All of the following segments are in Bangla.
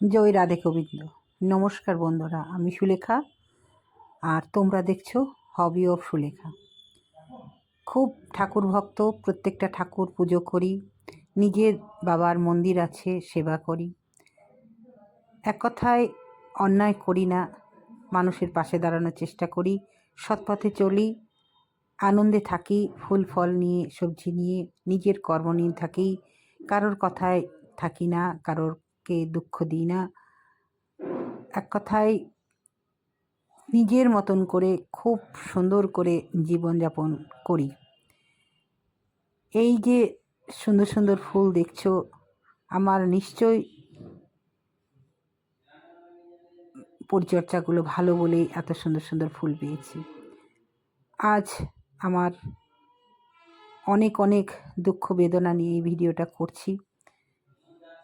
জয় রাধে গোবিন্দ। নমস্কার বন্ধুরা, আমি সুলেখা আর তোমরা দেখছ হবি অফ সুলেখা। খুব ঠাকুর ভক্ত, প্রত্যেকটা ঠাকুর পুজো করি, নিজের বাবার মন্দির আছে, সেবা করি। এক কথায়, অন্যায় করি না, মানুষের পাশে দাঁড়ানোর চেষ্টা করি, সৎপথে চলি, আনন্দে থাকি, ফুল ফল নিয়ে, সবজি নিয়ে, নিজের কর্ম নিয়ে থাকি কারোর কথায় থাকি না কারোরকে দুঃখ দিই না। এক কথায়, নিজের মতন করে, খুব সুন্দর করে জীবনযাপন করি। এই যে সুন্দর সুন্দর ফুল দেখছ, আমার নিশ্চয় পরিচর্যাগুলো ভালো বলেই এত সুন্দর সুন্দর ফুল পেয়েছি। আজ আমার অনেক অনেক দুঃখ বেদনা নিয়ে এই ভিডিওটা করছি।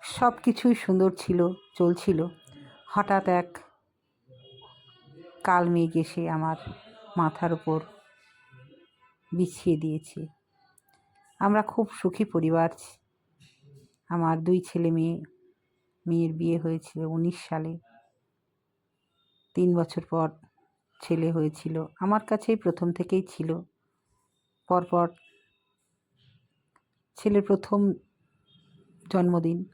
সব কিছুই সুন্দর ছিল, চলছিল। হঠাৎ এক কাল মেঘ এসে আমার মাথার উপর বিছিয়ে দিয়েছে। আমরা খুব সুখী পরিবার। আমার দুই ছেলে মেয়ে, মেয়ের বিয়ে হয়েছিল উনিশ সালে। তিন বছর পর ছেলে হয়েছিল। আমার কাছেই প্রথম থেকেই ছিল। পরপর ছেলের প্রথম জন্মদিন।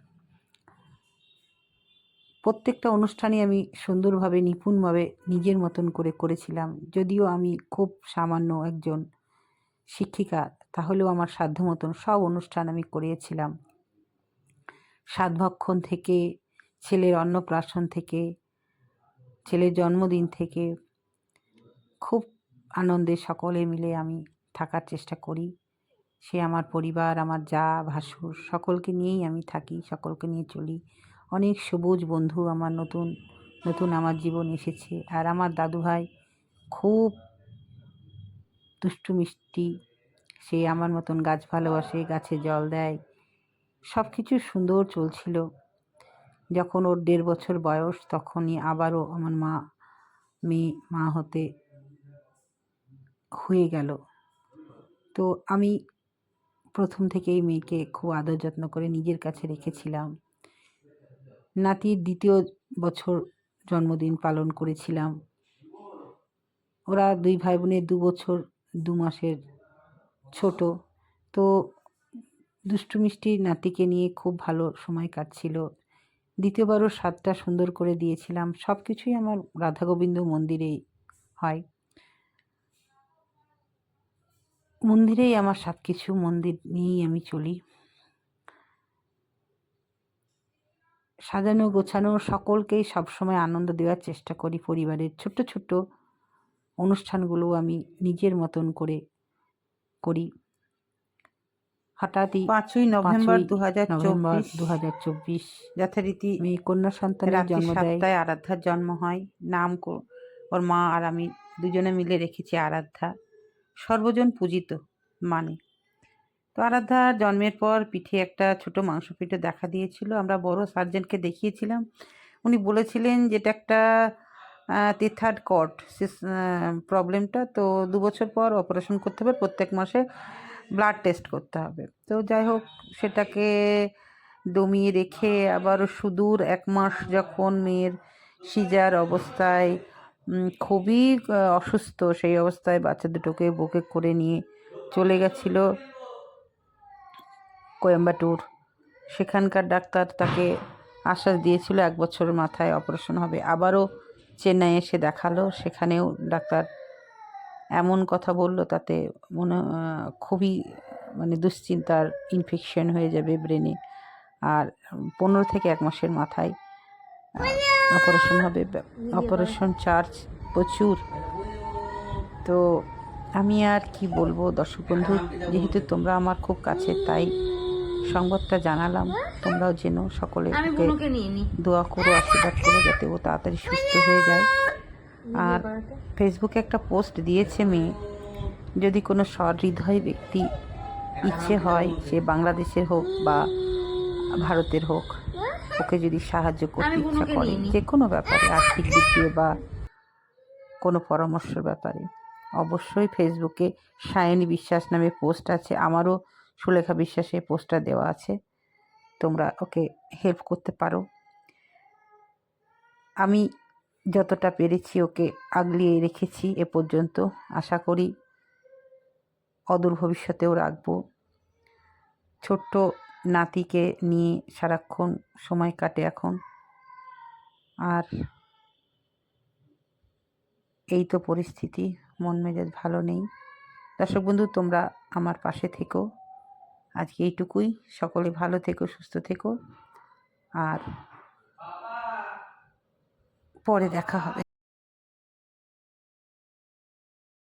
প্রত্যেকটা অনুষ্ঠানে আমি সুন্দরভাবে, নিপুণভাবে নিজের মতন করে করেছিলাম। যদিও আমি খুব সামান্য একজন শিক্ষিকা, তাহলেও আমার সাধ্য মতন সব অনুষ্ঠান আমি করিয়েছিলাম। সাতভক্ষণ থেকে, ছেলের অন্নপ্রাশন থেকে, ছেলের জন্মদিন থেকে খুব আনন্দে সকলে মিলে আমি থাকার চেষ্টা করি। সে আমার পরিবার, আমার যা ভাসুর, সকলকে নিয়েই আমি থাকি, সকলকে নিয়ে চলি। অনেক সবুজ বন্ধু আমার নতুন নতুন আমার জীবন এসেছে। আর আমার দাদু ভাই খুব দুষ্টু মিষ্টি সে আমার মতন গাছ ভালোবাসে, গাছে জল দেয়। সব কিছু সুন্দর চলছিল। যখন ওর দেড় বছর বয়স, তখনই আবারও আমার মা, মেয়ে, মা হতে হয়ে গেল। তো আমি প্রথম থেকেই মেয়েকে খুব আদর যত্ন করে নিজের কাছে রেখেছিলাম। নাতির দ্বিতীয় বছর জন্মদিন পালন করেছিলাম। ওরা দুই ভাই বোনের দু বছর, দু মাসের ছোট। তো দুষ্টু মিষ্টি নাতিকে নিয়ে খুব ভালো সময় কাটছিল। দ্বিতীয়বারও স্বাদটা সুন্দর করে দিয়েছিলাম। সব কিছুই আমার রাধা গোবিন্দ মন্দিরেই হয়। মন্দিরেই আমার সব কিছু মন্দির নিয়েই আমি চলি। সাজানো গোছানো সকলকেই সবসময় আনন্দ দেওয়ার চেষ্টা করি পরিবারের ছোট্ট ছোট্ট অনুষ্ঠানগুলো আমি নিজের মতন করে করি। হঠাৎই পাঁচই নভেম্বর দু হাজার নভেম্বর দু হাজার চব্বিশ যথারীতি মেয়ে কন্যা সন্তানের জন্ম দেয়। আরাধ্যার জন্ম হয়। নাম ওর মা আর আমি দুজনে মিলে রেখেছি আরাধ্যা। সর্বজন পূজিত মানে তো আরাধ্যার জন্মের পর পিঠে একটা ছোট মাংস পিঠে দেখা দিয়েছিল। আমরা বড় সার্জেনকে দেখিয়েছিলাম। উনি বলেছিলেন যেটা একটা তেথার্ড কট প্রবলেমটা। তো দু বছর পর অপারেশন করতে হবে, প্রত্যেক মাসে ব্লাড টেস্ট করতে হবে। তো যাই হোক, সেটাকে দমিয়ে রেখে আবার সুদূর এক মাস যখন মেয়ের সিজার অবস্থায় খুবই অসুস্থ, সেই অবস্থায় বাচ্চা দুটোকে বুকে করে নিয়ে চলে গেছিল। কোয়েম্বাটুর। সেখানকার ডাক্তার তাকে আশ্বাস দিয়েছিল, এক বছরের মাথায় অপারেশন হবে। আবারও চেন্নাই এসে দেখাল, সেখানেও ডাক্তার এমন কথা বলল তাতে মনে, খুবই মানে দুশ্চিন্তার ইনফেকশন হয়ে যাবে ব্রেনে আর পনেরো থেকে এক মাসের মাথায় অপারেশন হবে অপারেশন চার্জ প্রচুর। তো আমি আর কি বলব দর্শক বন্ধু, যেহেতু তোমরা আমার খুব কাছে, তাই সংবাদটা জানালাম। তোমরাও জেনো সকলে দোয়া করো আশীর্বাদ করো যাতে ও তাড়াতাড়ি সুস্থ হয়ে যায়। আর ফেসবুকে একটা পোস্ট দিয়েছে মেয়ে যদি কোনো সহৃদয় ব্যক্তি ইচ্ছে হয় সে বাংলাদেশের হোক বা ভারতের হোক ওকে যদি সাহায্য করতে ইচ্ছা করে যে কোনো ব্যাপারে আর্থিক দিক দিয়ে বা কোনো পরামর্শের ব্যাপারে অবশ্যই ফেসবুকে সায়নী বিশ্বাস নামে পোস্ট আছে। আমারও সুলেখা বিশ্বাসে পোস্টটা দেওয়া আছে। তোমরা ওকে হেল্প করতে পারো। আমি যতটা পেরেছি ওকে আগলিয়ে রেখেছি এ পর্যন্ত। আশা করি অদূর ভবিষ্যতেও রাখব। ছোট্ট নাতিকে নিয়ে সারাক্ষণ সময় কাটে এখন। আর এই তো পরিস্থিতি, মন মেজাজ ভালো নেই। দর্শক বন্ধু, তোমরা আমার পাশে থেকো। আজকে এইটুকুই। সকলে ভালো থেকো সুস্থ থেকো। আর পরে দেখা হবে।